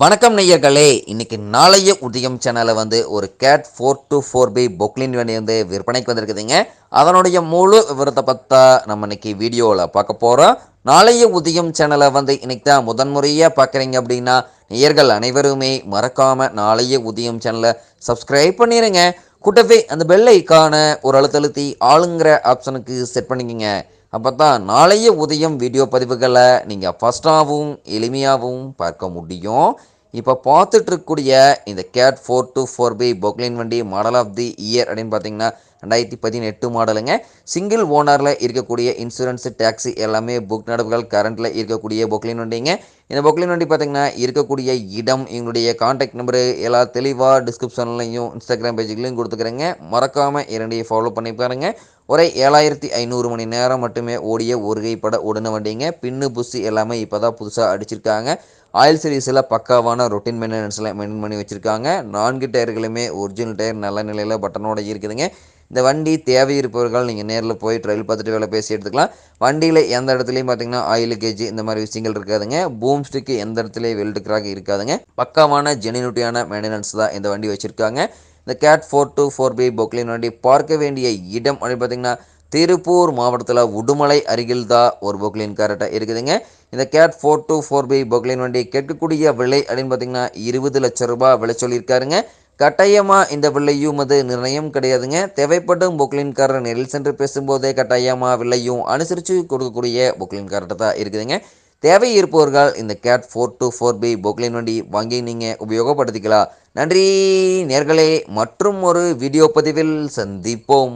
வணக்கம் நெய்யர்களே இன்னைக்கு நாளைய உதயம் சேனலில் வந்து ஒரு Cat four two four B Poclain வண்டி வந்து விற்பனைக்கு வந்திருக்குதுங்க. அதனுடைய முழு விவரத்தை பற்றா நம்ம இன்னைக்கு வீடியோவில் பார்க்க போகிறோம் நாளைய உதயம் சேனலை வந்து இன்னைக்கு தான் முதன்முறையாக பார்க்குறீங்க அப்படின்னா நேயர்கள் அனைவருமே மறக்காமல் நாளைய உதயம் சேனலை சப்ஸ்கிரைப் பண்ணிடுங்க கூட்டவே அந்த பெல் ஐக்கான ஒரு அழுத்தழுத்தி ஆளுங்கிற ஆப்ஷனுக்கு செட் பண்ணிக்கோங்க. அப்போ தான் நாளைய உதயம் வீடியோ பதிவுகளை நீங்கள் ஃபஸ்ட்டாகவும் எளிமையாகவும் பார்க்க முடியும். இப்போ பார்த்துட்ருக்கக்கூடிய இந்த CAT four two four B Poclain வண்டி மாடல் ஆஃப் தி இயர் அப்படின்னு பார்த்தீங்கன்னா ரெண்டாயிரத்தி பதினெட்டு மாடலுங்க. சிங்கிள் ஓனரில் இருக்கக்கூடிய இன்சூரன்ஸு டேக்ஸி எல்லாமே புக் நடப்புகள் கரண்ட்டில் இருக்கக்கூடிய பொக்லின் வண்டிங்க. இந்த பொக்லின் வண்டி பார்த்திங்கன்னா இருக்கக்கூடிய இடம் எங்களுடைய காண்டாக்ட் நம்பரு எல்லா தெளிவாக டிஸ்கிரிப்ஷன்லையும் இன்ஸ்டாகிராம் பேஜுகளையும் கொடுத்துக்கிறேங்க. மறக்காமல் இரண்டையும் ஃபாலோ பண்ணி பாருங்க. ஒரே ஏழாயிரத்தி ஐநூறு மணி நேரம் மட்டுமே ஓடிய ஒருகைப்பட உடனே ஓடின வண்டிங்க. பின்னு புஷி எல்லாமே இப்போ தான் புதுசாக அடிச்சிருக்காங்க. ஆயில் சீரீஸில் பக்காவான ரொட்டீன் மெயின்டெனன்ஸில் மெயின்டைன் பண்ணி வச்சுருக்காங்க. நான்கு டயர்களுமே ஒரிஜினல் டயர் நல்ல நிலையில் பட்டனோட இருக்குதுங்க. இந்த வண்டி தேவை இருப்பவர்கள் நீங்கள் நேரில் போய் ட்ரையல் பார்த்துட்டு வேலை பேசி எடுத்துக்கலாம். வண்டியில் எந்த இடத்துலையும் பார்த்தீங்கன்னா ஆயில் கேஜ் இந்த மாதிரி விஷயங்கள் இருக்காதுங்க. பூம் ஸ்டிக்கு எந்த இடத்துலையும் வெல்டு கிராக் இருக்காதுங்க. பக்காவான ஜெனினுட்டியான மெயின்டெனன்ஸ் தான் இந்த வண்டி வச்சுருக்காங்க. இந்த Cat four two four B Poclain வண்டி பார்க்க வேண்டிய இடம் அப்படின்னு பார்த்தீங்கன்னா திருப்பூர் மாவட்டத்தில் உடுமலை அருகில் தான் ஒரு பொக்லின் கேரட்டாக இருக்குதுங்க. இந்த Cat four two four B Poclain வண்டி கேட்கக்கூடிய விலை அப்படின்னு பார்த்தீங்கன்னா இருபது லட்சம் ரூபாய் விலை சொல்லியிருக்காருங்க. கட்டாயமாக இந்த விலையும் அது நிர்ணயம் கிடையாதுங்க. தேவைப்படும் புக்லின்காரர் நேரில் சென்று பேசும்போதே கட்டாயமாக விலையும் அனுசரித்து கொடுக்கக்கூடிய பொக்லின்கார்ட்ட தான் இருக்குதுங்க. தேவை இருப்பவர்கள் இந்த Cat four two four B Poclain வண்டி வாங்கி நீங்கள் உபயோகப்படுத்திக்கலாம். நன்றி நேர்களே. மற்றும் ஒரு வீடியோ பதிவில் சந்திப்போம்.